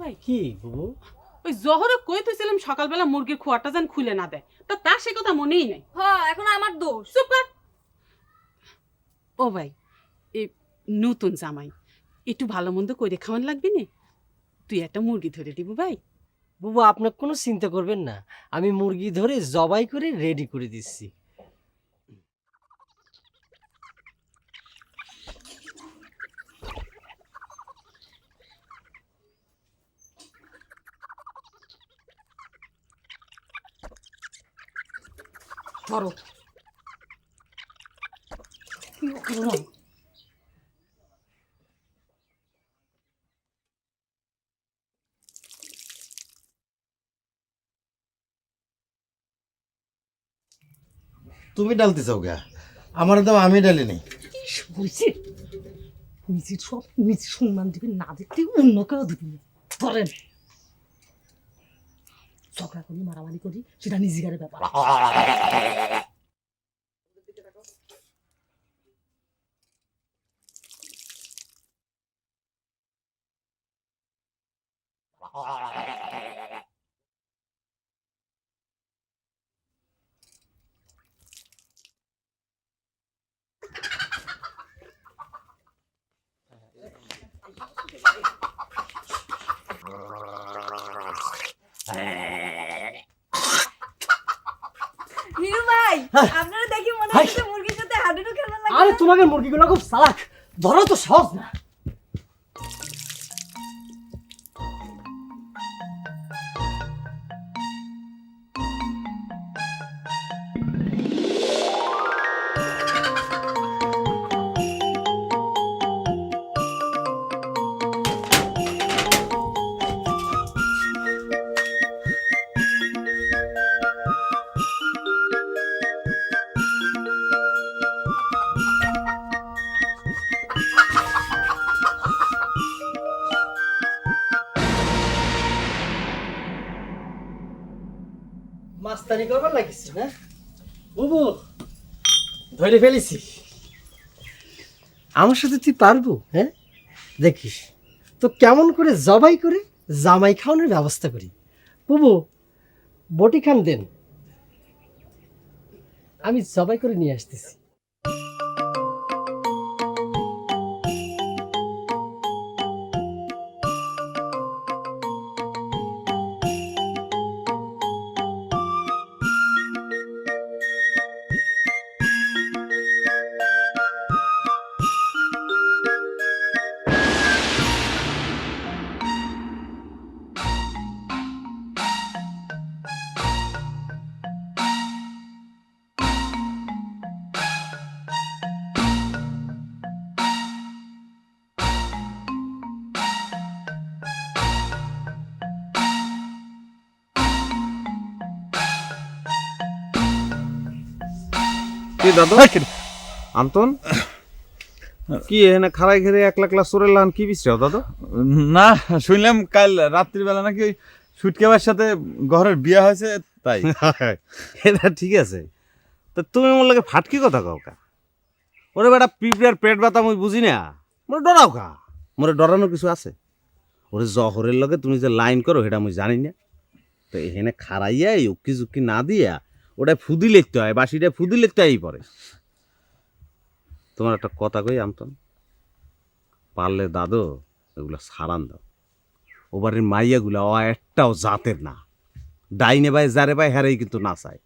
ভাই। কি বুবু ওই জহরে কই তুইছিলাম সকালবেলা মুরগির খোয়াটা যেন খুলে না দেয়। তা তার সে কথা মনেই নাই। হ্যাঁ এখন আমার দোষ। চুপ কর। ও ভাই এই নতুন জামাই একটু ভালো মন্দ করে খাওয়ান লাগবে না? তুই একটা মুরগি ধরে দিব ভাই। বুবু আপনার কোনো চিন্তা করবেন না। আমি মুরগি ধরে জবাই করে রেডি করে দিচ্ছি। ধরো তুমি ডালতে চাও গা? আমার দাম আমি ডালি নেই বলছি নিজের সব নিজের সম্মান দিবেন না দেখতে অন্য কেউ দিবেন না। ধরেন। ঝগড়া করি মারামারি করি সেটা নিজেকারের ব্যাপার। হিরু ভাই হ্যাঁ। আপনারা দেখি মনে হয়। হচ্ছে মুরগির সাথে হাডুডু খেলা লাগে? আরে তোমাদের তোমাকে মুরগিগুলো খুব সালাক ধরো তো সহজ না। মাস্তানি করবার লাগিস না? বুবু ধরে ফেলেছি। আমার সাথে তুই পারব হ্যাঁ? দেখিস তো কেমন করে জবাই করে জামাই খাওয়ানোর ব্যবস্থা করি। বুবু বটি খান দেন। আমি জবাই করে নিয়ে আসতেছি। কি দাদু? আন্তন? কি এখানে খারাই ঘেরে একলা একলা সোরের লান কি বিশ্রাও দাদু? না শুনলাম কাল রাত্রিবেলা নাকি সুটকেবার সাথে ঘরের বিয়ে হয়েছে তাই। এটা ঠিক আছে। তা তুমি মোর লাগে ফাটকি কথা কাও কা? ওরে বেটা পিঁপড়ার পেট ব্যথা মুই বুঝি না। মোরে ডরাও কা? মোরে ডরানোর কিছু আছে? ওরে জহরের লগে তুমি যে লাইন করো সেটা মুই জানি না। তো এখানে খারাইয়া উক্কি জুক্কি না দিয়া ওটা ফুদি লিখতে হয় বাসিটা ফুদি লিখতে হয় পরে। তোমার একটা কথা কই, আমতন? পারলে দাদু, এগুলো সারান দাও। ও বাড়ির মাইয়াগুলা একটাও জাতের না। ডাইনে বাই জারে বাই হেরেই কিন্তু না চায়।